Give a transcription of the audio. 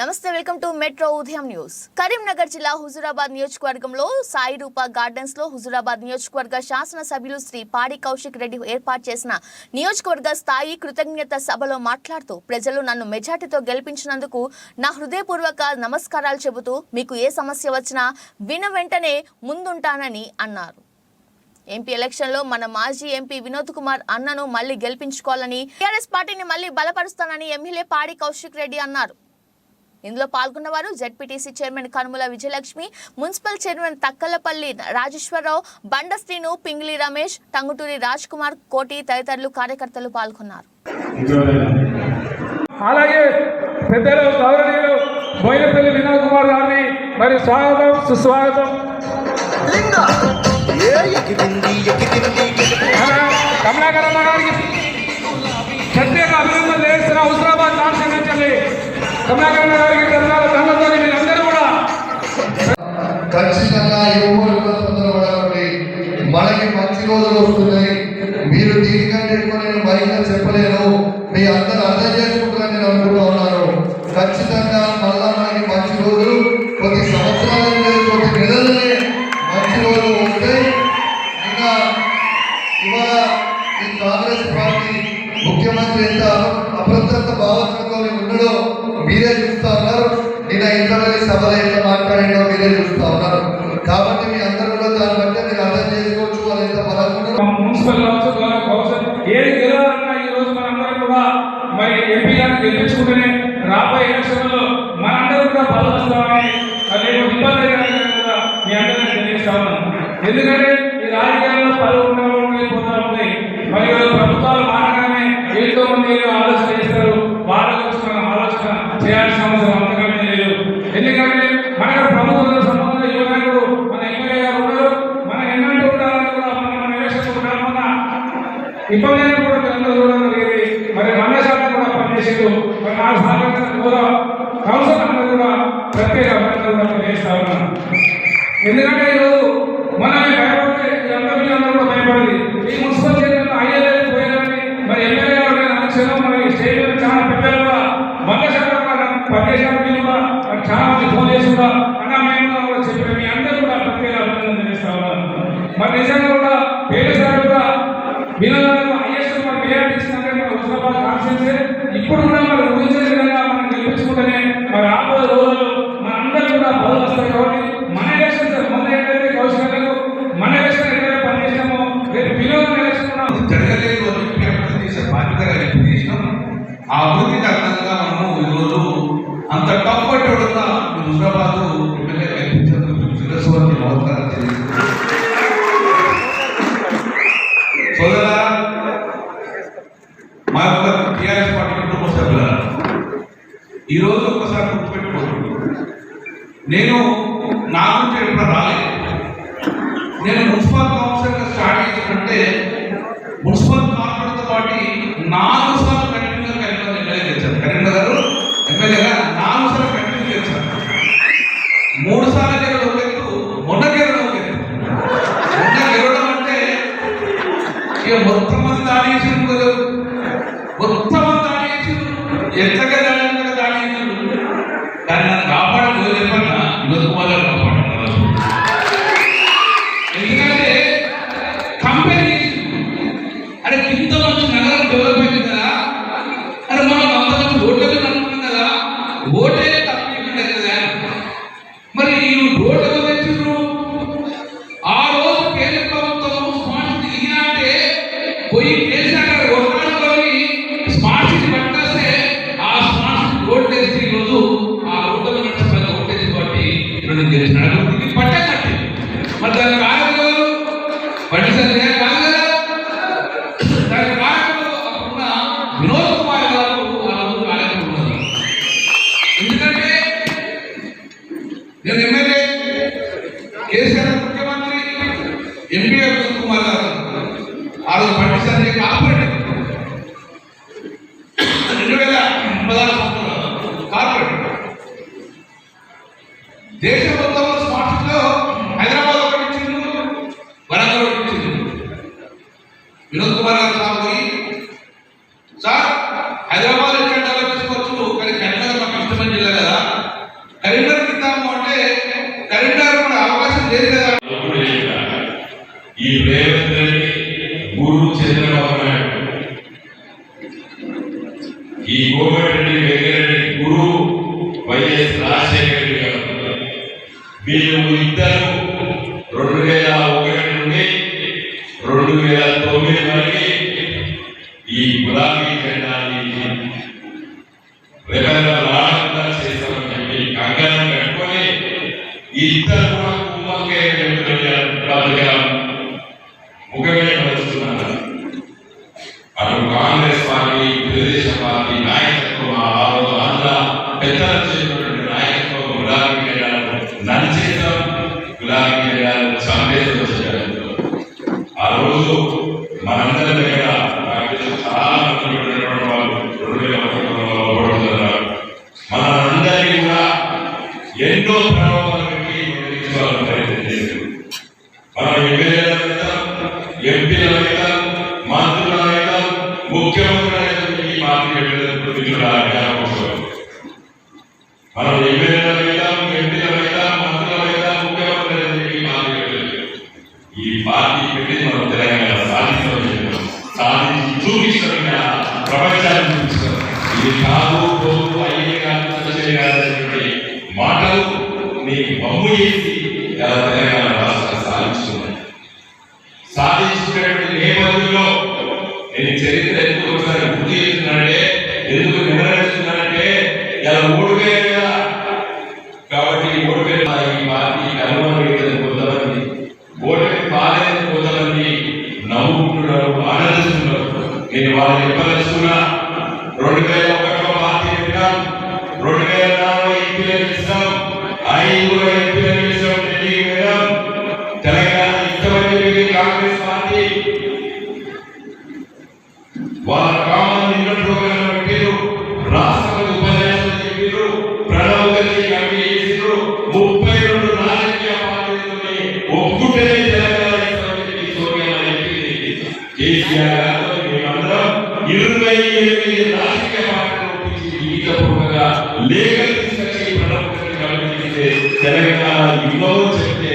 నమస్తే welcome to metro ఉదయం news. Karimnagar జిల్లా హుజురాబాద్ నియోజకవర్గంలో సాయిరూప గార్డెన్స్లో హుజురాబాద్ నియోజకవర్గ శాసనసభ్యులు శ్రీ పాడి కౌశిక్ రెడ్డి ఏర్పాటు చేసిన నియోజకవర్గ స్థాయి కృతజ్ఞత సభలో మాట్లాడుతూ ప్రజలు నన్ను మెజార్టీతో గెలిపించినందుకు నా హృదయపూర్వక నమస్కారాలు చెబుతూ మీకు ఏ సమస్య వచ్చినా విన వెంటనే ముందుంటానని అన్నారు. ఎంపీ ఎలక్షన్లో మన మాజీ ఎంపీ వినోద్ కుమార్ అన్నను మళ్ళీ గెలిపించుకోవాలని టీఆర్ఎస్ పార్టీని మళ్ళీ బలపరుస్తానని ఎమ్మెల్యే పాడి కౌశిక్ రెడ్డి అన్నారు. ఇందులో పాల్గొన్న వారు ZPTC chairman Kanumala Vijayalakshmi municipal chairman Takkalapalli Rajeshwararao Banda Srinu Pingili Ramesh Tanguturi Raj Kumar కోటి తదితరులు కార్యకర్తలు పాల్గొన్నారు. అలాగే పెద్దలు గౌరవనీయులు బోయినపల్లి వినోద్ కుమార్ గారిని మరి స్వాగతం సుస్వాగతం. మన గారికి ప్రత్యేక అభినందనలు చేస్తున్న హుస్రాబాద్ గారికి మీరందరూ కూడా. ఖచ్చితంగా ఎవరు తొందరపడకండి మనకి మంచి రోజులు వస్తున్నాయి. మీరు దీనికంటే ఎక్కువ నేను బయట చెప్పలేను. మీ అందరూ అర్థం చేసుకుంటారని నేను అనుకుంటా ఉన్నాను. ఖచ్చితంగా మళ్ళా మనకి మంచి రోజులు కొద్ది సంవత్సరాలు లేదు కొద్ది నెలలనే మంచి రోజులు వస్తాయి ఇంకా ఇవాళ ఈ కాంగ్రెస్ పార్టీ ముఖ్యమంత్రి ఎంత అప్రత్యర్థ భావనతో మీరే చూస్తా ఉన్నారు. నిన్న ఇంతమంది సభలో ఎంత మాట్లాడిండో మీరే చూస్తా ఉన్నారు. కాబట్టి మీ అందరూ కూడా దాన్ని బట్టి మీరు అర్థం చేసుకోవచ్చు వాళ్ళు ఎంత బలంగా మున్సిపల్ కావచ్చు గౌరవ కౌన్సిల్ ఏది గెలవాలన్నా ఈ రోజు మనందరం కూడా మరి ఎంపీ గారిని గెలిపించుకుంటేనే రాబోయే ఎలక్షన్లో మనందరం కూడా బలపరుస్తామని అదే ఇబ్బంది కూడా మీ అందరికీ తెలియజేస్తా ఉన్నాను. ఎందుకంటే ఈ రాజకీయాల్లో పలు పోతా ఉంటాయి. మరి ప్రభుత్వాలు మారగానే ఎంతో మంది ఏదో ఆలోచన చేస్తారు వాళ్ళ గురించి మనం ఆలోచన చేయాల్సిన అవసరం అంతకమే లేదు ఎందుకంటే మన ప్రభుత్వంలో సంబంధంగా యువ నాయకుడు మన ఎమ్మెల్యే గారు ఉన్నారు మన ఎన్నో ఉండాలని కూడా మన మన ఎలక్షన్ కూడా మన ఇబ్బంది అయినా కూడా తెలంగాణ చూడడం జరిగింది మరి మన శాఖ కూడా పనిచేసారు మరి నాకు సహకరించిన కూడా కౌన్సిల్ అందరూ కూడా ప్రత్యేక అభినందనలు కూడా తెలియజేస్తా ఉన్నాను ఎందుకంటే ఈరోజు మనం భయపడితే ఇదంతా మీరందరూ కూడా భయపడింది ఈ మున్సిపల్ చైర్మన్ అయ్యలేదు పోయారని మరి ఎమ్మెల్యే గారు నేను అనుక్షణం మరి స్టేట్ మీద చాలా పెద్దలు కూడా వంద శాతం కూడా పనిచేసిన మీరు కూడా నాకు చాలా మంది ఫోన్ చేసి కూడా అన్నా మేము కూడా చెప్పిన మీ అందరూ కూడా ప్రత్యేక అభినందన తెలియజేస్తా ఉన్నాను మరి నిజంగా కూడా పేరు సార్ కూడా వినోదాలు ఇచ్చినాక హుస్నాబాద్ ఇప్పుడు కూడా విధంగా మనం గెలిపించుకుంటేనే మరి రాబోయే రోజుల్లో మన కూడా బదులు కాబట్టి మన ఎలక్షన్ సార్ మొన్న ఏంటంటే కౌశల్ గారు మన ఎలక్షన్ పనిచేసామో రేపు ఎలక్షన్ జరగలేదు అని చెప్పి చేసే బాధ్యతగా చేసినాం. ఆ వృత్తికి అర్థంగా మా యొక్క టీఆర్ఎస్ పార్టీ కుటుంబ సభ్యులారా ఈరోజు ఒకసారి గుర్తుపెట్టుకోండి. నేను నా గురించి ఎప్పుడు రాలేదు. నేను మున్సిపల్ కౌన్సిలర్గా స్టార్ట్ చేసినట్టే మున్సిపల్ కార్పొరేట్తో పాటు నాలుగు సార్లు కంటిన్యూగా కరీంనగర్ ఎమ్మెల్యే గెలిచాను కరీంనగర్ గారు ఎమ్మెల్యేగా నాలుగు సార్లు కంటిన్యూ గెలిచాను మూడు సార్లు గెలవడం ఒక ఎత్తు మొన్న గెలవడం ఒక ఎత్తు మొన్న గెలవడం అంటే ఇక మొత్తం మంది దాడి ఉత్తమ కదా ఎంతగా దాడి ఎంతగా దాన్ని నన్ను కాపాడడం లేదన్నా చెప్పన్నా. వినోద్ ఎందుకంటే కంపెనీ అరే ఇంత వచ్చి నగరం డెవలప్ అయింది కదా. అరే మనం అందరం ఓటర్లు అనుకున్నాం కదా. ఓటే తప్పించడం కదా. మరి ఈ రోడ్డు తెచ్చిండ్రు ఆ రోజు కేంద్ర ప్రభుత్వం స్పాన్సర్ సిటీ ఇయ్యాలంటే పోయి కేసు ఎంపీ కుమార్ ఈ రేవంత్ రెడ్డి గురు చంద్రబాబు నాయుడు. ఈ కోమటిరెడ్డి వెంకరెడ్డి గురువు వైఎస్ రాజశేఖర రెడ్డి గారు. వీళ్ళు ఇద్దరు రెండు వేల ఒకటి నుండి రెండు వేల తొమ్మిది వరకు ఈ గులాబీ జెండాన్ని రెబెల్ రాకుండా చేస్తామని చెప్పి కంగారం కట్టుకొని ఇద్దరు కూడా కుమ్మక్కే ముఖమే పరుస్తున్నారు అటు కాంగ్రెస్ పార్టీ తెలుగుదేశం పార్టీ నాయకత్వం ఆ రోజు ఆంధ్ర పెద్దల చేసినటువంటి నాయకత్వం గులాబీ జెండాలు నడిచేద్దాం. గులాబీ సాధించి చూపించడం ప్రపంచాన్ని చూపించడం ఇది కాదు పోదు అయ్యే కాదు మాటలు నీ బొమ్ము చేసి తెలంగాణ రాష్ట్రం సాధించుకున్నాయి సాధించినటువంటి నేపథ్యంలో నేను చరిత్ర ఎందుకు ఒకసారి గుర్తు చేస్తున్నానంటే ఎందుకు నిర్ణయిస్తున్నానంటే ఇలా ఓడిపోయారు కాబట్టి ఓడిపోయిన నేను వాళ్ళని చెప్పదలుచుకున్నా రెండు వేల ఒకటిలో పార్టీ పెట్టాం రెండు వేల నాలుగు ఎంపీలు ఇస్తాం ఐదు ఎంపీలు ఇస్తాం ఢిల్లీ వెళ్ళాం తెలంగాణ ఇష్టమని చెప్పి కాంగ్రెస్ పార్టీ. వాళ్ళ కామన్ ఇన్నర్ ప్రోగ్రామ్ పెట్టారు రాష్ట్రపతి ఉపన్యాసం చెప్పారు ప్రణవ్ గారి కమిటీ చేసారు ముప్పై రెండు రాజకీయ పార్టీలతోని ఒప్పుకుంటేనే తెలంగాణ ఇస్తామని చెప్పి సోనియా చెప్పింది కేసీఆర్ గారితో మేమందరం ఇరవై ఎనిమిది రాజకీయ పార్టీలు ఒప్పించి లిఖితపూర్వకంగా లేఖలు తీసుకొచ్చి ప్రణవ్ తెలంగాణ చెప్తే